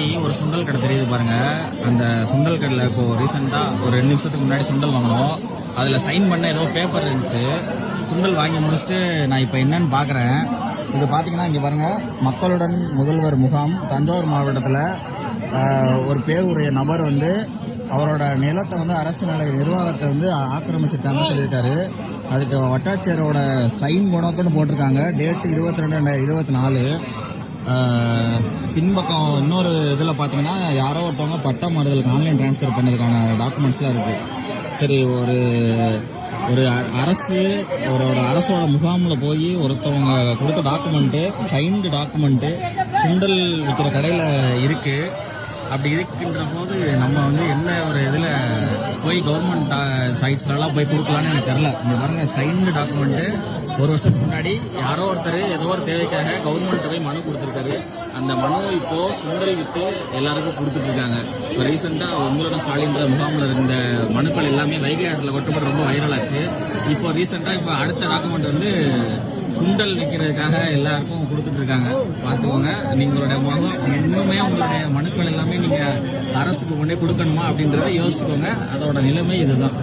ஒரு சுண்டல் கடை தெரியுது பாருங்க. அந்த சுண்டல் கடையில் இப்போ ரீசெண்டா ஒரு ரெண்டு நிமிஷத்துக்கு முன்னாடி சுண்டல் வாங்கினோம். அதில் சைன் பண்ண ஏதோ பேப்பர் இருந்துச்சு. சுண்டல் வாங்கி முடிச்சுட்டு நான் இப்போ என்னன்னு பார்க்குறேன் இது பார்த்தீங்கன்னா இங்கே பாருங்க மக்களுடன் முதல்வர் முகாம் தஞ்சாவூர் மாவட்டத்தில் ஒரு பேருடைய நபர் வந்து அவரோட நிலத்தை வந்து அரசு நிலை நிர்வாகத்தை வந்து ஆக்கிரமிச்சிருக்காங்கன்னு சொல்லியிருக்காரு. அதுக்கு வட்டாட்சியரோட சைன் குணக்குன்னு போட்டிருக்காங்க. டேட்டு இருபத்தி ரெண்டு இருபத்தி நாலு. பின்பக்கம் இன்னொரு இதில் பார்த்தீங்கன்னா யாரோ ஒருத்தவங்க பட்டா மாறுதலுக்கு ஆன்லைன் ட்ரான்ஸ்ஃபர் பண்ணதுக்கான டாக்குமெண்ட்ஸ்லாம் இருக்கு. சரி ஒரு ஒரு அ- அரசு ஒரு அரசோட முகாமில் போய் ஒருத்தவங்க கொடுத்த டாக்குமெண்ட்டு சைன்டு டாக்குமெண்ட்டு சுண்டல் விற்கிற கடையில் இருக்கு. அப்படி இருக்கின்ற போது நம்ம வந்து என்ன ஒரு இதில் போய் கவர்மெண்ட் சைட்ஸ்லலாம் போய் கொடுக்கலான்னு எனக்கு தெரில இங்கே பாருங்கள் சைன்டு டாக்குமெண்ட்டு ஒரு வருஷத்துக்கு முன்னாடி யாரோ ஒருத்தர் ஏதோ ஒரு தேவைக்காக கவர்மெண்ட் போய் மனு கொடுத்துருக்காரு. அந்த மனு இப்போ சுந்தரி வித்து எல்லாருக்கும் கொடுத்துட்டு இருக்காங்க. இப்போ ரீசெண்டாக உங்களோட ஸ்டாலின்ற முகாமில் இருந்த மனுக்கள் எல்லாமே வைகை ஆற்றில் கொட்டப்பட்டு ரொம்ப வைரல் ஆச்சு. இப்போ ரீசெண்டாக இப்போ அடுத்த டாக்குமெண்ட் வந்து சுண்டல் நிற்கிறதுக்காக எல்லாருக்கும் கொடுத்துட்டு இருக்காங்க. பார்த்துக்கோங்க நீங்களுடைய முகம் இன்னுமே உங்களுடைய மனுக்கள் எல்லாமே நீங்கள் அரசுக்கு கொண்டே கொடுக்கணுமா அப்படின்றத யோசிச்சுக்கோங்க. அதோட நிலைமை இதுதான்.